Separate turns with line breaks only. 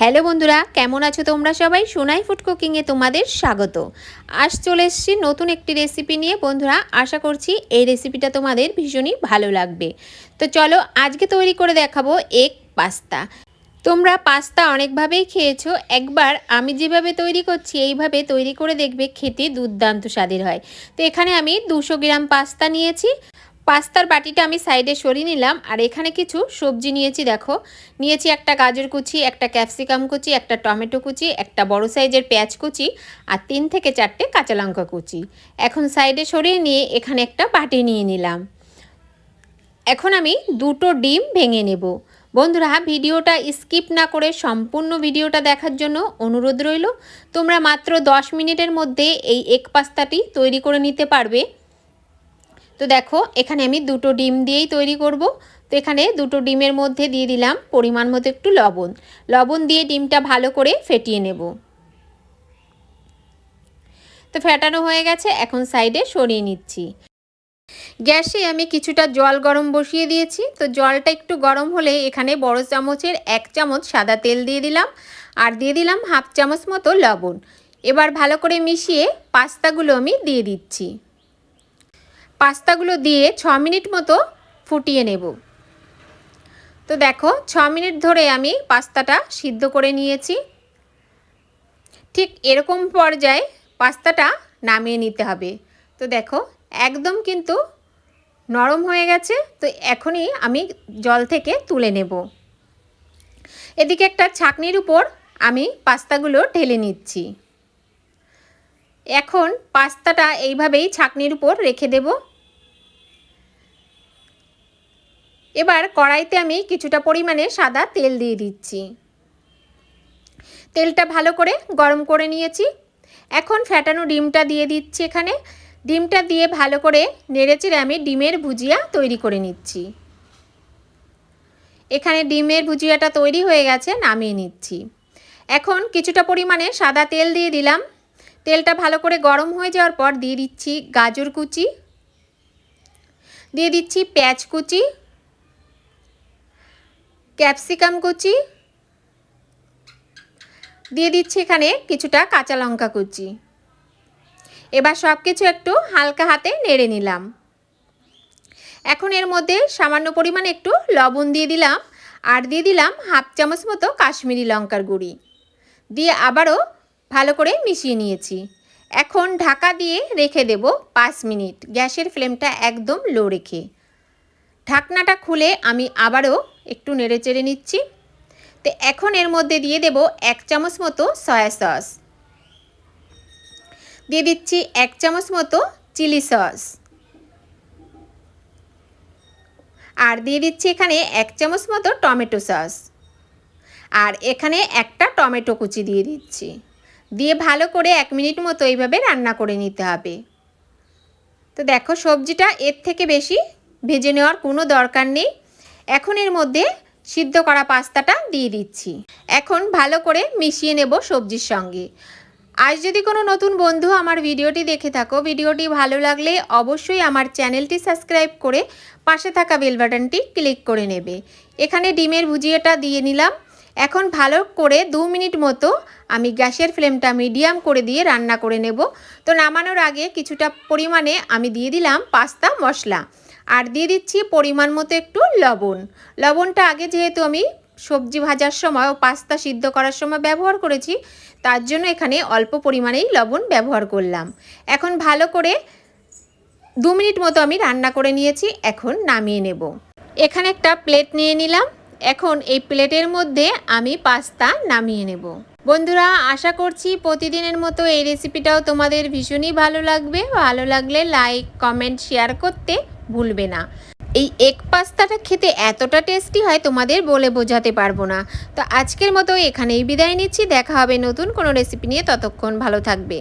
Hello বন্ধুরা, কেমন আছো তোমরা সবাই? সোনাই ফুড কুকিংয়ে তোমাদের স্বাগত। আজ চলে এসেছি নতুন একটি রেসিপি নিয়ে। বন্ধুরা, আশা করছি এই রেসিপিটা তোমাদের ভীষণই ভালো লাগবে। তো চলো আজকে তৈরি করে দেখাবো এগ পাস্তা তোমরা পাস্তা অনেকভাবেই খেয়েছো। একবার আমি যেভাবে তৈরি করছি, এইভাবে তৈরি করে দেখবে খেতে দুর্দান্ত স্বাদের হয়। তো এখানে আমি দুশো গ্রাম পাস্তা নিয়েছি। পাস্তার বাটিটা আমি সাইডে সরিয়ে নিলাম, আর এখানে কিছু সবজি নিয়েছি, দেখো। নিয়েছি একটা গাজর কুচি, একটা ক্যাপসিকাম কুচি, একটা টমেটো কুচি, একটা বড় সাইজের পেঁয়াজ কুচি, আর তিন থেকে চারটে কাঁচা লঙ্কা কুচি। এখন সাইডে সরিয়ে নিয়ে এখানে একটা বাটি নিয়ে নিলাম। এখন আমি দুটো ডিম ভেঙে নেব। বন্ধুরা, ভিডিওটা স্কিপ না করে সম্পূর্ণ ভিডিওটা দেখার জন্য অনুরোধ রইল, তোমরা মাত্র দশ মিনিটের মধ্যে এই এক পাস্তাটি তৈরি করে নিতে পারবে। তো দেখো, এখানে আমি দুটো ডিম দিয়েই তৈরি করব। তো এখানে দুটো ডিমের মধ্যে দিয়ে দিলাম পরিমাণ মতো একটু লবণ। লবণ দিয়ে ডিমটা ভালো করে ফেটিয়ে নেব। তো ফেটানো হয়ে গেছে, এখন সাইডে সরিয়ে নিচ্ছি। গ্যাসে আমি কিছুটা জল গরম বসিয়ে দিয়েছি। তো জলটা একটু গরম হলে এখানে বড় চামচের এক চামচ সাদা তেল দিয়ে দিলাম আর দিয়ে দিলাম হাফ চামচ মতো লবণ। এবার ভালো করে মিশিয়ে পাস্তাগুলো আমি দিয়ে দিচ্ছি। পাস্তাগুলো দিয়ে ছ মিনিট মতো ফুটিয়ে নেব। তো দেখো, ছ মিনিট ধরে আমি পাস্তাটা সিদ্ধ করে নিয়েছি। ঠিক এরকম পর্যায়ে পাস্তাটা নামিয়ে নিতে হবে। তো দেখো, একদম কিন্তু নরম হয়ে গেছে। তো এখনই আমি জল থেকে তুলে নেব। এদিকে একটা ছাকনির উপর আমি পাস্তাগুলো ঢেলে নিচ্ছি। এখন পাস্তাটা এইভাবেই ছাকনির উপর রেখে দেব। এবার কড়াইতে আমি কিছুটা পরিমাণে সাদা তেল দিয়ে দিচ্ছি। তেলটা ভালো করে গরম করে নিয়েছি। এখন ফ্যাটানো ডিমটা দিয়ে দিচ্ছি এখানে। ডিমটা দিয়ে ভালো করে নেড়েচেড়ে আমি ডিমের ভুজিয়া তৈরি করে নিচ্ছি। এখানে ডিমের ভুজিয়াটা তৈরি হয়ে গেছে, নামিয়ে নিচ্ছি। এখন কিছুটা পরিমাণে সাদা তেল দিয়ে দিলাম। তেলটা ভালো করে গরম হয়ে যাওয়ার পর দিয়ে দিচ্ছি গাজর কুচি, দিয়ে দিচ্ছি পেঁয়াজ কুচি, ক্যাপসিকাম কুচি, দিয়ে দিচ্ছি এখানে কিছুটা কাঁচা লঙ্কা কুচি। এবার সব কিছু একটু হালকা হাতে নেড়ে নিলাম। এখন এর মধ্যে সামান্য পরিমাণে একটু লবণ দিয়ে দিলাম, আর দিয়ে দিলাম হাফ চামচ মতো কাশ্মীরি লঙ্কার গুঁড়ি। দিয়ে আবারও ভালো করে মিশিয়ে নিয়েছি। এখন ঢাকা দিয়ে রেখে দেব পাঁচ মিনিট। গ্যাসের ফ্লেমটা একদম লো রেখে। ঢাকনাটা খুলে আমি আবারও একটু নেড়ে চেড়ে নিচ্ছি। তো এখন এর মধ্যে দিয়ে দেব এক চামচ মতো সয়া সস। দিয়ে দিচ্ছি এক চামচ মতো চিলি সস। আর দিয়ে দিচ্ছি এখানে এক চামচ মতো টমেটো সস। আর এখানে একটা টমেটো কুচি দিয়ে দিচ্ছি। দিয়ে ভালো করে এক মিনিট মতো এইভাবে রান্না করে নিতে হবে। তো দেখো সবজিটা এর থেকে বেশি ভেজে নেওয়ার কোনো দরকার নেই। এখন এর মধ্যে সিদ্ধ করা পাস্তাটা দিয়ে দিচ্ছি। এখন ভালো করে মিশিয়ে নেব সবজির সঙ্গে। আজ যদি কোনো নতুন বন্ধু আমার ভিডিওটি দেখে থাকো, ভিডিওটি ভালো লাগলে অবশ্যই আমার চ্যানেলটি সাবস্ক্রাইব করে পাশে থাকা বেল বাটনটি ক্লিক করে নেবে। এখানে ডিমের ভুজিয়াটা দিয়ে নিলাম। এখন ভালো করে দু মিনিট মতো আমি গ্যাসের ফ্লেমটা মিডিয়াম করে দিয়ে রান্না করে নেব। তো নামানোর আগে কিছুটা পরিমাণে আমি দিয়ে দিলাম পাস্তা, মশলা। আর দিয়ে দিচ্ছি পরিমাণ মতো একটু লবণ। লবণটা আগে যেহেতু আমি সবজি ভাজার সময় ও পাস্তা সিদ্ধ করার সময় ব্যবহার করেছি, তার জন্য এখানে অল্প পরিমাণেই লবণ ব্যবহার করলাম। এখন ভালো করে দু মিনিট মতো আমি রান্না করে নিয়েছি, এখন নামিয়ে নেব। এখানে একটা প্লেট নিয়ে নিলাম। এখন এই প্লেটের মধ্যে আমি পাস্তা নামিয়ে নেব। বন্ধুরা, আশা করছি প্রতিদিনের মতো এই রেসিপিটাও তোমাদের ভীষণই ভালো লাগবে। ভালো লাগলে লাইক, কমেন্ট, শেয়ার করতে ভুলবে না। এই এগ পাস্তাটা খেতে এতটা টেস্টি হয় তোমাদের বলে বোঝাতে পারব না। তো আজকের মতো এখানেই বিদায় নিচ্ছি। দেখা হবে নতুন কোনো রেসিপি নিয়ে। ততক্ষণ ভালো থাকবে।